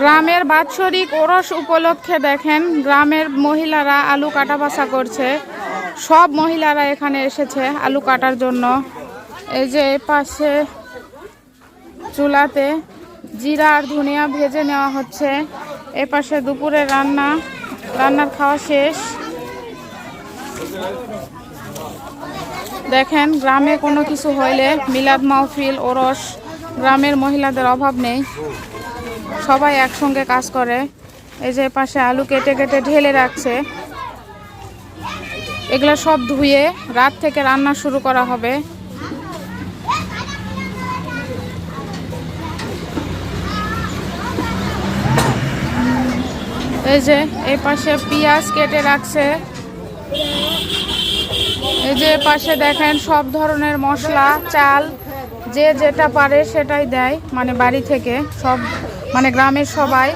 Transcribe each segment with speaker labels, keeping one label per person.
Speaker 1: গ্রামের বাৎসরিক ওরস উপলক্ষে দেখেন গ্রামের মহিলারা আলু কাটা বাছা করছে। সব মহিলারা এখানে এসেছে আলু কাটার জন্য। এই যে পাশে চুলাতে জিরা আর ধনিয়া ভেজে নেওয়া হচ্ছে। এ পাশে দুপুরে রান্না, রান্নার খাওয়া শেষ। দেখেন গ্রামে কোনো কিছু হইলে মিলাদ মাহফিল, ওরস গ্রামের মহিলাদের অভাব নেই। সবাই একসঙ্গে কাজ করে। এই যে পাশে আলু কেটে কেটে ঢেলে রাখছে। এগুলো সব ধুয়ে রাত থেকে রান্না শুরু করা হবে। এই যে এই পাশে পেঁয়াজ কেটে রাখছে। এই যে পাশে দেখেন সব ধরনের মশলা, চাল। যে যেটা পারে সেটাই দেয় মানে বাড়ি থেকে সব মানে গ্রামের সবাই,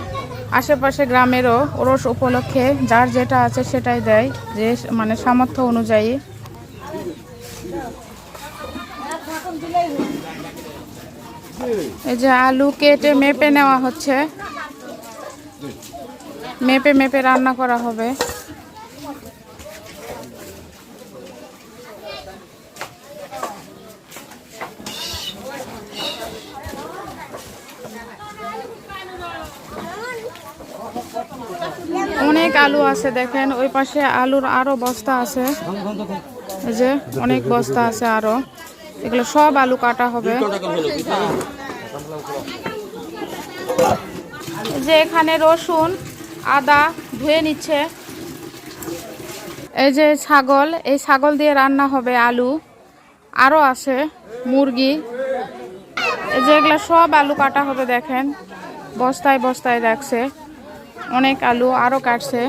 Speaker 1: আশেপাশে গ্রামেরও ওরস উপলক্ষে যার যেটা আছে সেটাই দেয়, যে মানে সামর্থ্য অনুযায়ী। এই যে আলু কেটে মেপে নেওয়া হচ্ছে। মেপে মেপে রান্না করা হবে। অনেক আলু আছে দেখেন, ওই পাশে আলুর আরও বস্তা আছে। এই যে অনেক বস্তা আছে আরও। এগুলো সব আলু কাটা হবে। যে এখানে রসুন, আদা ধুয়ে নিচ্ছে। এই যে ছাগল, এই ছাগল দিয়ে রান্না হবে আলু। আরও আছে মুরগি। এই যে এগুলো সব আলু কাটা হবে দেখেন। বস্তায় বস্তায় রাখছে। অনেক আলু আরও কাটছে।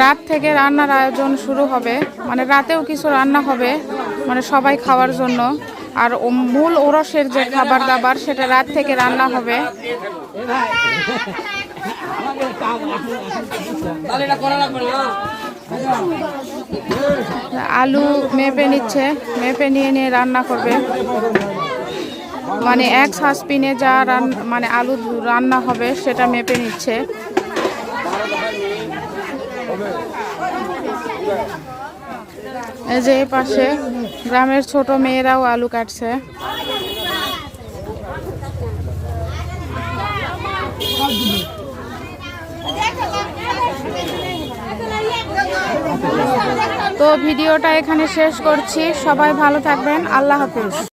Speaker 1: রাত থেকে রান্নার আয়োজন শুরু হবে। মানে রাতেও কিছু রান্না হবে মানে সবাই খাওয়ার জন্য। আর মূল ওরসের যে খাবার দাবার সেটা রাত থেকে রান্না হবে। আলু মেপে নিচ্ছে, মেপে নিয়ে নিয়ে রান্না করবে। মানে এক সাসপিনে যা মানে আলু রান্না হবে, সেটা মেপে নিচ্ছে। এই যে পাশে গ্রামের ছোট মেয়েরাও আলু কাটছে। তো ভিডিওটা এখানে শেষ করছি। সবাই ভালো থাকবেন। আল্লাহ হাফিজ।